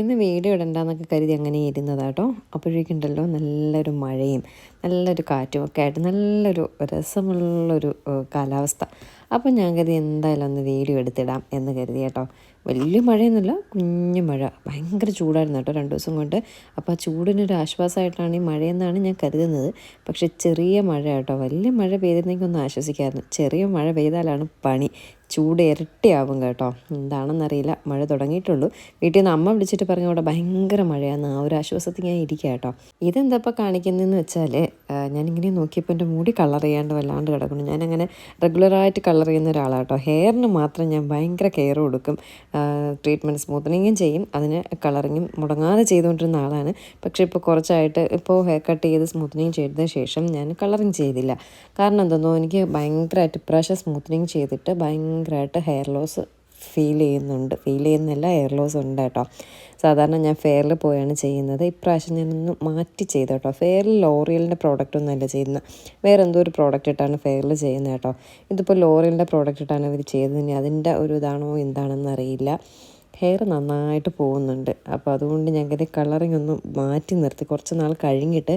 ഇന്ന് വീഡിയോ ഇടണ്ടെന്നൊക്കെ കരുതി അങ്ങനെ ഇരുന്നതാട്ടോ. അപ്പോഴേക്കുണ്ടല്ലോ നല്ലൊരു മഴയും നല്ലൊരു കാറ്റും ഒക്കെ ആയിട്ട് നല്ലൊരു രസമുള്ളൊരു കാലാവസ്ഥ. അപ്പോൾ ഞാൻ കരുതി എന്തായാലും ഒന്ന് വീഡിയോ എടുത്തിടാം എന്ന് കരുതി കേട്ടോ. വലിയ മഴയൊന്നുമില്ല കുഞ്ഞു മഴ. ഭയങ്കര ചൂടായിരുന്നു കേട്ടോ രണ്ട് ദിവസം കൊണ്ട്. അപ്പോൾ ആ ചൂടിനൊരു ആശ്വാസമായിട്ടാണ് ഈ മഴയെന്നാണ് ഞാൻ കരുതുന്നത്. പക്ഷേ ചെറിയ മഴ കേട്ടോ വലിയ മഴ പെയ്തിരുന്നെങ്കിൽ ഒന്ന് ആശ്വസിക്കാമായിരുന്നു. ചെറിയ മഴ പെയ്താലാണ് പണി. ചൂട് ഇരട്ടിയാവും കേട്ടോ. എന്താണെന്നറിയില്ല. മഴ തുടങ്ങിയിട്ടുള്ളൂ. വീട്ടിൽ നിന്ന് അമ്മ വിളിച്ചിട്ട് പറഞ്ഞു അവിടെ ഭയങ്കര മഴയാണ് ആ ഒരു ആശ്വാസത്തിൽ ഞാൻ ഇരിക്കുക കേട്ടോ. ഇതെന്താ കാണിക്കുന്നതെന്ന് വെച്ചാൽ ഞാനിങ്ങനെ നോക്കിയപ്പോൾ എന്റെ മുടി കളർ ചെയ്യാണ്ട് വല്ലാണ്ട് കിടക്കുന്നു. ഞാനങ്ങനെ റെഗുലറായിട്ട് കളർ ചെയ്യുന്ന ഒരാളാണ് കേട്ടോ. ഹെയറിന് മാത്രം ഞാൻ ഭയങ്കര കെയർ കൊടുക്കും. ട്രീറ്റ്മെന്റ് സ്മൂത്തനിങ്ങും ചെയ്യും. അതിന് കളറിങ്ങും മുടങ്ങാതെ ചെയ്തുകൊണ്ടിരുന്ന ആളാണ്. പക്ഷേ ഇപ്പോൾ കുറച്ചായിട്ട് ഇപ്പോൾ ഹെയർ കട്ട് ചെയ്ത് സ്മൂത്തനിങ് ചെയ്തതിന് ശേഷം ഞാൻ കളറിങ് ചെയ്തില്ല. കാരണം എന്തെന്നോ എനിക്ക് ഭയങ്കരമായിട്ട് ഇപ്രാവശ്യം സ്മൂത്തനിങ് ചെയ്തിട്ട് ഭയങ്കരമായിട്ട് ഹെയർ ലോസ് ഫീൽ ചെയ്യുന്നുണ്ട്. ഫീൽ ചെയ്യുന്നില്ല ഹെയർ ലോസ് ഉണ്ട് കേട്ടോ. സാധാരണ ഞാൻ ഫെയറിൽ പോയാണ് ചെയ്യുന്നത്. ഇപ്രാവശ്യം ഞാനൊന്ന് മാറ്റി ചെയ്തു കേട്ടോ. ഫെയറിൽ ലോറിയലിന്റെ പ്രോഡക്റ്റ് ഒന്നുമല്ല ചെയ്യുന്നത്. വേറെ എന്തോ ഒരു പ്രോഡക്റ്റ് ഇട്ടാണ് ഫെയറിൽ ചെയ്യുന്നത് കേട്ടോ. ഇതിപ്പോൾ ലോറിയലിന്റെ പ്രോഡക്റ്റ് ഇട്ടാണ് ഇവർ ചെയ്തത് ഇനി അതിന്റെ ഒരു ഇതാണോ എന്താണെന്ന് അറിയില്ല. ഹെയർ നന്നായിട്ട് പോകുന്നുണ്ട്. അപ്പോൾ അതുകൊണ്ട് ഞങ്ങൾക്ക് കളറിങ് ഒന്ന് മാറ്റി നിർത്തി. കുറച്ച് നാൾ കഴിഞ്ഞിട്ട്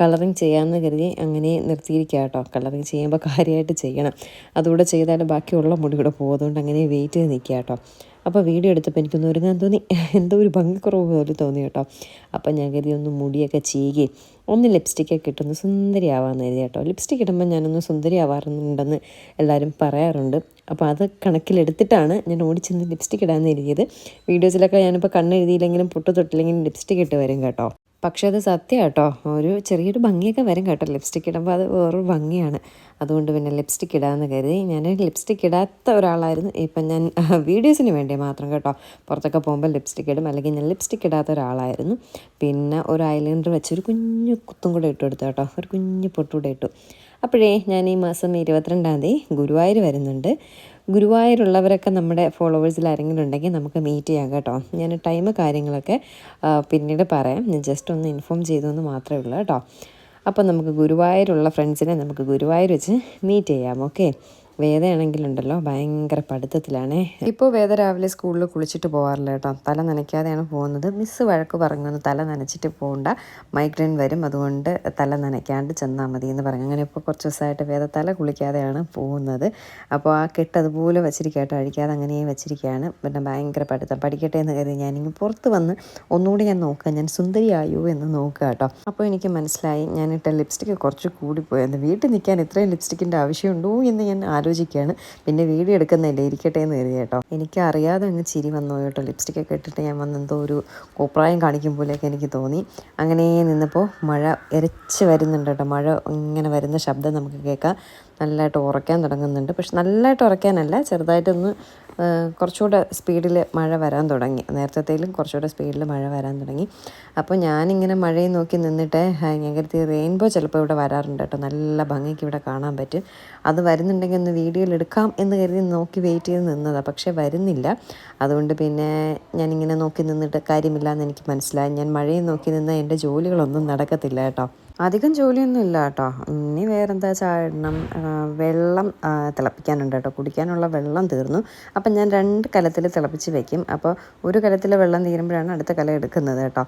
കളറിങ് ചെയ്യാമെന്ന് കരുതി അങ്ങനെ നിർത്തിയിരിക്കുക കേട്ടോ കളറിങ് ചെയ്യുമ്പോൾ കാര്യമായിട്ട് ചെയ്യണം. അതുകൂടെ ചെയ്താൽ ബാക്കിയുള്ള മുടി കൂടെ പോകുന്നതുകൊണ്ട് അങ്ങനെ വെയിറ്റ് ചെയ്ത് നിൽക്കുക കേട്ടോ അപ്പോൾ വീഡിയോ എടുത്തപ്പോൾ എനിക്കൊന്ന് ഒരുങ്ങാൻ തോന്നി. എന്തോ ഒരു ഭംഗിക്കുറവ് പോലെ തോന്നി കേട്ടോ. അപ്പോൾ ഞാൻ കരുതി ഒന്ന് മുടിയൊക്കെ ചെയ്യുകയും ഒന്ന് ലിപ്സ്റ്റിക്കൊക്കെ ഇട്ടൊന്ന് സുന്ദരിയാവാമെന്ന് കരുതി കേട്ടോ. ലിപ്സ്റ്റിക് ഇടുമ്പോൾ ഞാനൊന്ന് സുന്ദരി ആവാറുണ്ടെന്ന് എല്ലാവരും പറയാറുണ്ട്. അപ്പോൾ അത് കണക്കിലെടുത്തിട്ടാണ് ഞാൻ ഓടിച്ചെന്ന് ലിപ്സ്റ്റിക് ഇടാമെന്ന് എഴുതിയത് വീഡിയോസിലൊക്കെ ഞാനിപ്പോൾ കണ്ണെഴുതിയില്ലെങ്കിലും പൊട്ടു തൊട്ടില്ലെങ്കിലും ലിപ്സ്റ്റിക് ഇട്ട് വരും കേട്ടോ. പക്ഷേ അത് സത്യം കേട്ടോ ഒരു ചെറിയൊരു ഭംഗിയൊക്കെ വരും കേട്ടോ. ലിപ്സ്റ്റിക് ഇടുമ്പോൾ അത് വേറൊരു ഭംഗിയാണ്. അതുകൊണ്ട് പിന്നെ ലിപ്സ്റ്റിക് ഇടാമെന്ന് കരുതി ഞാൻ ലിപ്സ്റ്റിക് ഇടാത്ത ഒരാളായിരുന്നു. ഇപ്പം ഞാൻ വീഡിയോസിന് വേണ്ടി മാത്രം കേട്ടോ. പുറത്തൊക്കെ പോകുമ്പോൾ ലിപ്സ്റ്റിക് ഇടും. അല്ലെങ്കിൽ ഞാൻ ലിപ്സ്റ്റിക് ഇടാത്ത ഒരാളായിരുന്നു. പിന്നെ ഒരു ഐലൈനർ വെച്ച് ഒരു കുഞ്ഞു കുത്തും കൂടെ ഇട്ടു കൊടുത്തു കേട്ടോ. ഒരു കുഞ്ഞു പൊട്ടുകൂടെ ഇട്ടു. അപ്പോഴേ ഞാൻ ഈ മാസം ഇരുപത്തിരണ്ടാം തീയതി ഗുരുവായൂർ വരുന്നുണ്ട്. ഗുരുവായൂരുള്ളവരൊക്കെ നമ്മുടെ ഫോളോവേഴ്സിൽ ആരെങ്കിലും ഉണ്ടെങ്കിൽ നമുക്ക് മീറ്റ് ചെയ്യാം കേട്ടോ. ഞാൻ ടൈം കാര്യങ്ങളൊക്കെ പിന്നീട് പറയാം. ഞാൻ ജസ്റ്റ് ഒന്ന് ഇൻഫോം ചെയ്തു എന്ന് മാത്രമേ ഉള്ളൂ കേട്ടോ. അപ്പോൾ നമുക്ക് ഗുരുവായൂരുള്ള ഫ്രണ്ട്സിനെ നമുക്ക് ഗുരുവായൂർ വെച്ച് മീറ്റ് ചെയ്യാം ഓക്കെ വേദയാണെങ്കിലുണ്ടല്ലോ ഭയങ്കര പഠിത്തത്തിലാണേ. ഇപ്പോൾ വേദ രാവിലെ സ്കൂളിൽ കുളിച്ചിട്ട് പോകാറില്ല കേട്ടോ. തല നനയ്ക്കാതെയാണ് പോകുന്നത്. മിസ്സ് വഴക്ക് പറഞ്ഞു തല നനച്ചിട്ട് പോകണ്ട മൈഗ്രെയിൻ വരും അതുകൊണ്ട് തല നനയ്ക്കാണ്ട് ചെന്നാൽ മതി എന്ന് പറഞ്ഞു. അങ്ങനെ ഇപ്പോൾ കുറച്ച് ദിവസമായിട്ട് വേദ തല കുളിക്കാതെയാണ് പോകുന്നത്. അപ്പോൾ ആ കെട്ട് അതുപോലെ വെച്ചിരിക്കട്ടോ അഴിക്കാതെ അങ്ങനെ വെച്ചിരിക്കുകയാണ്. പിന്നെ ഭയങ്കര പഠിത്തം. പഠിക്കട്ടെ എന്ന് കരുതി ഞാനിങ്ങനെ പുറത്ത് വന്ന് ഒന്നുകൂടി ഞാൻ നോക്കുക. ഞാൻ സുന്ദരിയായോ എന്ന് നോക്കുക കേട്ടോ. അപ്പോൾ എനിക്ക് മനസ്സിലായി ഞാനിട്ട ലിപ്സ്റ്റിക്ക് കുറച്ച് കൂടിപ്പോയെന്ന് വീട്ടിൽ നിൽക്കാൻ ഇത്രയും ലിപ്സ്റ്റിക്കിന്റെ ആവശ്യമുണ്ടോ എന്ന് ഞാൻ ആലോചിക്കുകയാണ്. പിന്നെ വീഡിയോ എടുക്കുന്നില്ല ഇരിക്കട്ടെ എന്ന് കരുതി കേട്ടോ. എനിക്ക് അറിയാതെ അങ്ങ് ചിരി വന്നു കേട്ടോ. ലിപ്സ്റ്റിക് ഒക്കെ ഇട്ടിട്ട് ഞാൻ വന്ന് എന്തോ ഒരു കോപ്രായം കാണിക്കും പോലെയൊക്കെ എനിക്ക് തോന്നി. അങ്ങനെ നിന്നപ്പോൾ മഴ ഇരച്ച് വരുന്നുണ്ട് കേട്ടോ. മഴ ഇങ്ങനെ വരുന്ന ശബ്ദം നമുക്ക് കേൾക്കാം. നല്ലതായിട്ട് ഉറക്കാൻ തുടങ്ങുന്നുണ്ട്. പക്ഷെ നല്ലതായിട്ട് ഉറക്കാനല്ല ചെറുതായിട്ടൊന്ന് കുറച്ചുകൂടെ സ്പീഡിൽ മഴ വരാൻ തുടങ്ങി. നേരത്തേലും കുറച്ചുകൂടെ സ്പീഡിൽ മഴ വരാൻ തുടങ്ങി. അപ്പോൾ ഞാനിങ്ങനെ മഴയെ നോക്കി നിന്നിട്ട് ഞാൻ റെയിൻബോ ചിലപ്പോൾ ഇവിടെ വരാറുണ്ട് കേട്ടോ. നല്ല ഭംഗിക്ക് ഇവിടെ കാണാൻ പറ്റും. അത് വരുന്നുണ്ടെങ്കിൽ ഒന്ന് വീഡിയോയിൽ എടുക്കാം എന്ന് കരുതി നോക്കി വെയിറ്റ് ചെയ്ത് നിന്നതാണ് പക്ഷേ വരുന്നില്ല. അതുകൊണ്ട് പിന്നെ ഞാനിങ്ങനെ നോക്കി നിന്നിട്ട് കാര്യമില്ല എന്ന് എനിക്ക് മനസ്സിലായി. ഞാൻ മഴയെ നോക്കി നിന്നാൽ എന്റെ ജോലികളൊന്നും നടക്കത്തില്ല കേട്ടോ. അധികം ജോലിയൊന്നും ഇല്ല കേട്ടോ ഇനി വേറെന്താ ചാടണം? വെള്ളം തിളപ്പിക്കാനുണ്ട് കേട്ടോ. കുടിക്കാനുള്ള വെള്ളം തീർന്നു. അപ്പം ഞാൻ രണ്ട് കലത്തിൽ തിളപ്പിച്ച് വെക്കും. അപ്പോൾ ഒരു കലത്തിൽ വെള്ളം തീരുമ്പോഴാണ് അടുത്ത കല എടുക്കുന്നത് കേട്ടോ.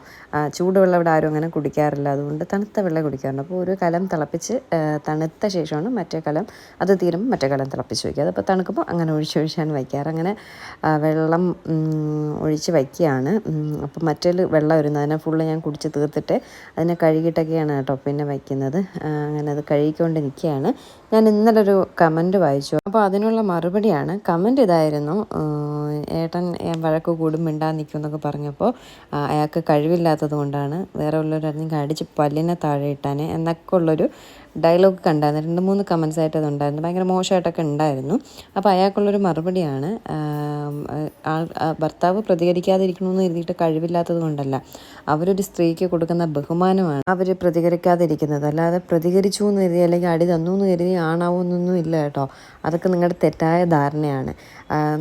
ചൂടുവെള്ളം ഇവിടെ ആരും അങ്ങനെ കുടിക്കാറില്ല. അതുകൊണ്ട് തണുത്ത വെള്ളം കുടിക്കാറുണ്ട്. അപ്പോൾ ഒരു കലം തിളപ്പിച്ച് തണുത്ത ശേഷമാണ് മറ്റേ കലം അത് തീരുമ്പോൾ മറ്റേ കലം തിളപ്പിച്ച് വയ്ക്കുക. അതപ്പോൾ തണുക്കുമ്പോൾ അങ്ങനെ ഒഴിച്ചൊഴിച്ചാണ് വയ്ക്കാറ്. അങ്ങനെ വെള്ളം ഒഴിച്ച് വയ്ക്കുകയാണ്. അപ്പോൾ മറ്റേ വെള്ളം വരുന്നത് അതിനെ ഫുള്ള് ഞാൻ കുടിച്ച് തീർത്തിട്ട് അതിനെ കഴുകിയിട്ടൊക്കെയാണ് കേട്ടോ പിന്നെ വയ്ക്കുന്നത്. അങ്ങനെ അത് കഴുകിക്കൊണ്ട് നിൽക്കുകയാണ് ഞാൻ ഇന്നലെ ഒരു കമന്റ് വായിച്ചു. അപ്പോൾ അതിനുള്ള മറുപടിയാണ്. കമന്റ് ഇതായിരുന്നു. ഏട്ടൻ വഴക്ക് കൂടും മിണ്ടാൻ നിൽക്കും എന്നൊക്കെ പറഞ്ഞപ്പോൾ അയാൾക്ക് കഴിവില്ലാത്തത് കൊണ്ടാണ് വേറെ ഉള്ളവരായിരുന്നെങ്കിൽ അടിച്ച് പല്ലിനെ താഴെ ഇട്ടാനെ എന്നൊക്കെ ഉള്ളൊരു ഡയലോഗ് കണ്ടായിരുന്നു. രണ്ട് മൂന്ന് കമൻസ് ആയിട്ട് അതുണ്ടായിരുന്നു. ഭയങ്കര മോശമായിട്ടൊക്കെ ഉണ്ടായിരുന്നു. അപ്പോൾ അയാൾക്കുള്ളൊരു മറുപടിയാണ് ഭർത്താവ് പ്രതികരിക്കാതിരിക്കണമെന്ന് എഴുതിയിട്ട് കഴിവില്ലാത്തത് കൊണ്ടല്ല. അവരൊരു സ്ത്രീക്ക് കൊടുക്കുന്ന ബഹുമാനമാണ് അവർ പ്രതികരിക്കാതിരിക്കുന്നത്. അല്ലാതെ പ്രതികരിച്ചു എന്ന് കരുതി അല്ലെങ്കിൽ അടി തന്നു എന്ന് കരുതി ആണാവുന്നൊന്നും ഇല്ല കേട്ടോ. അതൊക്കെ നിങ്ങളുടെ തെറ്റായ ധാരണയാണ്.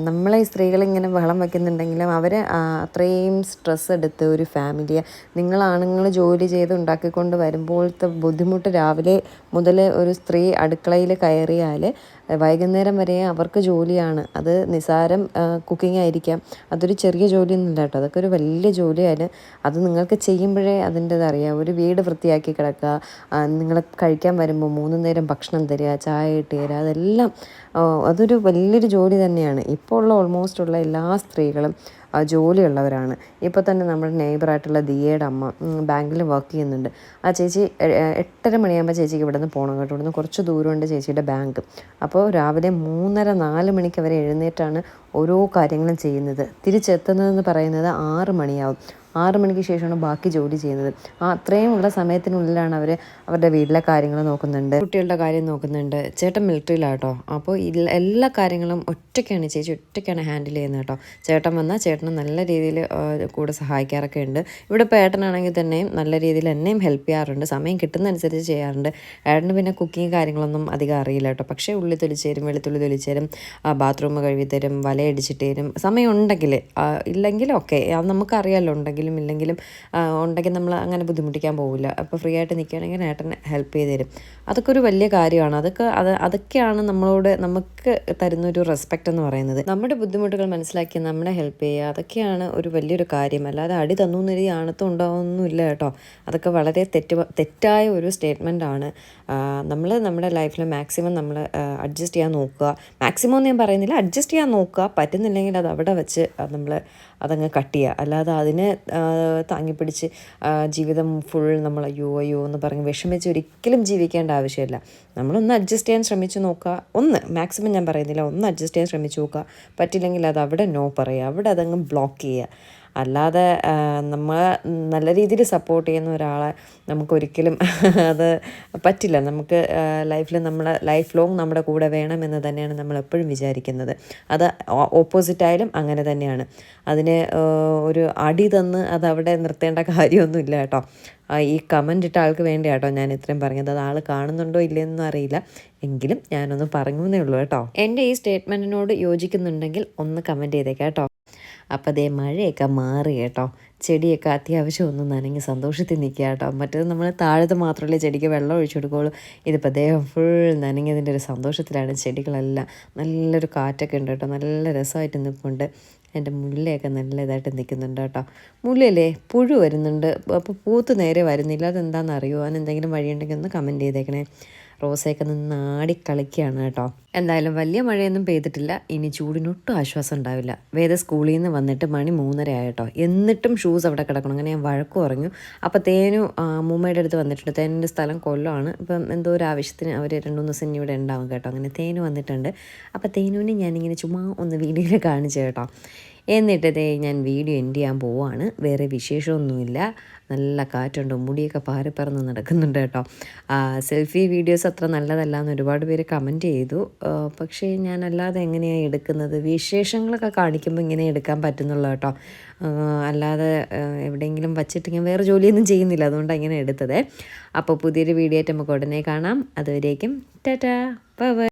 നമ്മളെ ഈ സ്ത്രീകളിങ്ങനെ ബഹളം വയ്ക്കുന്നുണ്ടെങ്കിലും അവർ അത്രയും സ്ട്രെസ് എടുത്ത് ഒരു ഫാമിലിയെ നിങ്ങൾ ആണുങ്ങൾ ജോലി ചെയ്ത് ഉണ്ടാക്കിക്കൊണ്ട് വരുമ്പോഴത്തെ ബുദ്ധിമുട്ട് രാവിലെ മുതൽ ഒരു സ്ത്രീ അടുക്കളയിൽ കയറിയാൽ വൈകുന്നേരം വരെ അവർക്ക് ജോലിയാണ്. അത് നിസാരം കുക്കിംഗ് ആയിരിക്കാം. അതൊരു ചെറിയ ജോലിയൊന്നുമില്ല കേട്ടോ. അതൊക്കെ ഒരു വലിയ ജോലിയാണ്. അത് നിങ്ങൾക്ക് ചെയ്യുമ്പോഴേ അതിന്റെത് അറിയാം ഒരു വീട് വൃത്തിയാക്കി കിടക്കുക നിങ്ങൾ കഴിക്കാൻ വരുമ്പോൾ മൂന്ന് നേരം ഭക്ഷണം തരിക ചായ ഇട്ട് തരിക അതെല്ലാം അതൊരു വലിയൊരു ജോലി തന്നെയാണ്. ഇപ്പോൾ ഉള്ള ഓൾമോസ്റ്റ് ഉള്ള എല്ലാ സ്ത്രീകളും ജോലിയുള്ളവരാണ്. ഇപ്പോൾ തന്നെ നമ്മുടെ നെയ്ബറായിട്ടുള്ള ദിയയുടെ അമ്മ ബാങ്കിൽ വർക്ക് ചെയ്യുന്നുണ്ട്. ആ ചേച്ചി എട്ടര മണിയാകുമ്പോൾ ചേച്ചിക്ക് ഇവിടെ നിന്ന് പോകണം കേട്ടോ. ഇവിടുന്ന് കുറച്ച് ദൂരമുണ്ട് ചേച്ചിയുടെ ബാങ്ക്. അപ്പോൾ രാവിലെ മൂന്നര നാല് മണിക്ക് അവർ എഴുന്നേറ്റാണ് ഓരോ കാര്യങ്ങളും ചെയ്യുന്നത്. തിരിച്ചെത്തുന്നതെന്ന് പറയുന്നത് ആറ് മണിയാവും. ആറ് മണിക്ക് ശേഷമാണ് ബാക്കി ജോലി ചെയ്യുന്നത്. ആ അത്രയും ഉള്ള സമയത്തിനുള്ളിലാണ് അവർ അവരുടെ വീട്ടിലെ കാര്യങ്ങൾ നോക്കുന്നുണ്ട്. കുട്ടികളുടെ കാര്യം നോക്കുന്നുണ്ട്. ചേട്ടൻ മിലിറ്ററിയിലാട്ടോ അപ്പോൾ എല്ലാ കാര്യങ്ങളും ഒറ്റയ്ക്കാണ് ചേച്ചി ഒറ്റയ്ക്കാണ് ഹാൻഡിൽ ചെയ്യുന്നത് കേട്ടോ ചേട്ടൻ വന്നാൽ ചേട്ടന് നല്ല രീതിയിൽ കൂടെ സഹായിക്കാറൊക്കെ ഉണ്ട്. ഇവിടെ ഇപ്പോൾ ഏട്ടനാണെങ്കിൽ തന്നെയും നല്ല രീതിയിൽ എന്നെയും ഹെൽപ്പ് ചെയ്യാറുണ്ട്. സമയം കിട്ടുന്നതനുസരിച്ച് ചെയ്യാറുണ്ട്. ഏട്ടന് പിന്നെ കുക്കിങ് കാര്യങ്ങളൊന്നും അധികം അറിയില്ല കേട്ടോ പക്ഷേ ഉള്ളി തൊലിച്ചേരും വെളുത്തുള്ളി തൊലിച്ചേരും ബാത്റൂം കഴുകി തരും വലയടിച്ചിട്ട് തരും സമയം ഉണ്ടെങ്കിൽ ഇല്ലെങ്കിൽ ഓക്കെ അത് നമുക്കറിയാമല്ലോ ഉണ്ടെങ്കിലും ഇല്ലെങ്കിലും ഉണ്ടെങ്കിൽ നമ്മൾ അങ്ങനെ ബുദ്ധിമുട്ടിക്കാൻ പോകില്ല അപ്പോൾ ഫ്രീ ആയിട്ട് നിൽക്കുകയാണെങ്കിൽ ഏട്ടൻ ഹെൽപ്പ് ചെയ്ത് തരും. അതൊക്കെ ഒരു വലിയ കാര്യമാണ്. അതൊക്കെ അത് അതൊക്കെയാണ് നമ്മളോട് നമുക്ക് തരുന്ന ഒരു റെസ്പെക്റ്റ് എന്ന് പറയുന്നത്. നമ്മുടെ ബുദ്ധിമുട്ടുകൾ മനസ്സിലാക്കി നമ്മളെ ഹെൽപ്പ് ചെയ്യുക അതൊക്കെയാണ് ഒരു വലിയൊരു കാര്യം. അല്ലാതെ അടി തന്നു എന്നൊരു ആണത്തും ഉണ്ടാവുന്നില്ല കേട്ടോ. അതൊക്കെ വളരെ തെറ്റ് തെറ്റായ ഒരു സ്റ്റേറ്റ്മെന്റ് ആണ്. നമ്മൾ നമ്മുടെ ലൈഫിൽ മാക്സിമം നമ്മൾ അഡ്ജസ്റ്റ് ചെയ്യാൻ നോക്കുക. മാക്സിമം എന്ന് ഞാൻ പറയുന്നില്ല അഡ്ജസ്റ്റ് ചെയ്യാൻ നോക്കുക. പറ്റുന്നില്ലെങ്കിൽ അത് അവിടെ വെച്ച് നമ്മൾ അതങ്ങ് കട്ട് ചെയ്യുക. അല്ലാതെ അതിനെ താങ്ങിപ്പിടിച്ച് ജീവിതം ഫുൾ നമ്മൾ അയ്യോ അയ്യോ എന്ന് പറഞ്ഞ് വിഷമിച്ച് ഒരിക്കലും ജീവിക്കേണ്ട ആവശ്യമില്ല. നമ്മളൊന്ന് അഡ്ജസ്റ്റ് ചെയ്യാൻ ശ്രമിച്ചു നോക്കുക. ഒന്ന് മാക്സിമം ഞാൻ പറയുന്നില്ല ഒന്ന് അഡ്ജസ്റ്റ് ചെയ്യാൻ ശ്രമിച്ചു നോക്കുക. പറ്റില്ലെങ്കിൽ അത് അവിടെ നോ പറയുക. അവിടെ അതങ്ങ് ബ്ലോക്ക് ചെയ്യുക. അല്ലാതെ നമ്മൾ നല്ല രീതിയിൽ സപ്പോർട്ട് ചെയ്യുന്ന ഒരാളെ നമുക്കൊരിക്കലും അത് പറ്റില്ല. നമുക്ക് ലൈഫിൽ നമ്മളെ ലൈഫ് ലോങ് നമ്മുടെ കൂടെ വേണമെന്ന് തന്നെയാണ് നമ്മൾ എപ്പോഴും വിചാരിക്കുന്നത്. അത് ഓപ്പോസിറ്റായാലും അങ്ങനെ തന്നെയാണ്. അതിന് ഒരു അടി തന്ന് അത് അവിടെ നിർത്തേണ്ട കാര്യമൊന്നുമില്ല കേട്ടോ. ഈ കമന്റ് ഇട്ട ആൾക്ക് വേണ്ടി കേട്ടോ ഞാൻ ഇത്രയും പറഞ്ഞത്. അത് ആൾ കാണുന്നുണ്ടോ ഇല്ലയെന്നൊന്നും അറിയില്ല. എങ്കിലും ഞാനൊന്ന് പറഞ്ഞു ഉള്ളൂ കേട്ടോ. എന്റെ ഈ സ്റ്റേറ്റ്മെന്റിനോട് യോജിക്കുന്നുണ്ടെങ്കിൽ ഒന്ന് കമന്റ് ചെയ്തേക്കാം കേട്ടോ. അപ്പോൾ ദേ മഴയൊക്കെ മാറി കേട്ടോ. ചെടിയൊക്കെ അത്യാവശ്യം ഒന്ന് നനഞ്ഞ് സന്തോഷത്തിൽ നിൽക്കുക കേട്ടോ. മറ്റേത് നമ്മൾ താഴത്ത് മാത്രമല്ലേ ചെടിക്ക് വെള്ളം ഒഴിച്ചു കൊടുക്കുകയുള്ളൂ. ഇതിപ്പോൾ ദേഹം ഫുൾ നനഞ്ഞതിന്റെ ഒരു സന്തോഷത്തിലാണ് ചെടികളെല്ലാം. നല്ലൊരു കാറ്റൊക്കെ ഉണ്ട് കേട്ടോ. നല്ല രസമായിട്ട് നിൽപ്പുണ്ട്. എന്റെ മുല്ലയൊക്കെ നല്ല ഇതായിട്ട് നിൽക്കുന്നുണ്ട് കേട്ടോ. മുല്ലയില്ലേ? പുഴു വരുന്നുണ്ട്. അപ്പോൾ പൂത്ത് നേരെ വരുന്നില്ല. അതെന്താണെന്ന് അതിന് എന്തെങ്കിലും വഴിയുണ്ടെങ്കിൽ ഒന്ന് കമന്റ് ചെയ്തേക്കണേ. റോസയൊക്കെ നിന്ന് ആടി കേട്ടോ. എന്തായാലും വലിയ മഴയൊന്നും പെയ്തിട്ടില്ല. ഇനി ചൂടിനൊട്ടും ആശ്വാസം ഉണ്ടാവില്ല. വേദ സ്കൂളിൽ നിന്ന് വന്നിട്ട് മണി മൂന്നര ആയിട്ടോ. എന്നിട്ടും ഷൂസ് അവിടെ കിടക്കണം. അങ്ങനെ ഞാൻ വഴക്കു പറഞ്ഞു. അപ്പോൾ തേനു മുമ്മയുടെ അടുത്ത് വന്നിട്ടുണ്ട്. തേനിന്റെ സ്ഥലം കൊല്ലമാണ് ഇപ്പം എന്തോ ഒരു ആവശ്യത്തിന് അവർ രണ്ട് മൂന്ന് ദിവസം ഇവിടെ ഉണ്ടാവും കേട്ടോ. അങ്ങനെ തേനു വന്നിട്ടുണ്ട്. അപ്പോൾ തേനുവിനെ ഞാനിങ്ങനെ ചുമ്മാ ഒന്ന് വീഡിയോയിൽ കാണിച്ചു കേട്ടോ. എന്നിട്ട് ദേ ഞാൻ വീഡിയോ എൻഡ് ചെയ്യാൻ പോവാണ്. വേറെ വിശേഷമൊന്നുമില്ല. നല്ല കാറ്റുണ്ട്. മുടിയൊക്കെ പാറിപ്പറന്ന് നടക്കുന്നുണ്ട് കേട്ടോ. സെൽഫി വീഡിയോസ് അത്ര നല്ലതല്ല എന്ന് ഒരുപാട് പേര് കമന്റ് ചെയ്തു. പക്ഷേ ഞാൻ അല്ലാതെ എങ്ങനെയാണ് എടുക്കുന്നത്? വിശേഷങ്ങളൊക്കെ കാണിക്കുമ്പോൾ ഇങ്ങനെ എടുക്കാൻ പറ്റുന്നുള്ളൂ കേട്ടോ. അല്ലാതെ എവിടെയെങ്കിലും വച്ചിട്ട് ഞാൻ വേറെ ജോലിയൊന്നും ചെയ്യുന്നില്ല. അതുകൊണ്ടാണ് ഇങ്ങനെ എടുത്തത്. അപ്പോൾ പുതിയൊരു വീഡിയോ ആയിട്ട് നമുക്ക് ഉടനെ കാണാം. അതുവരേക്കും ടാറ്റാ ബൈ.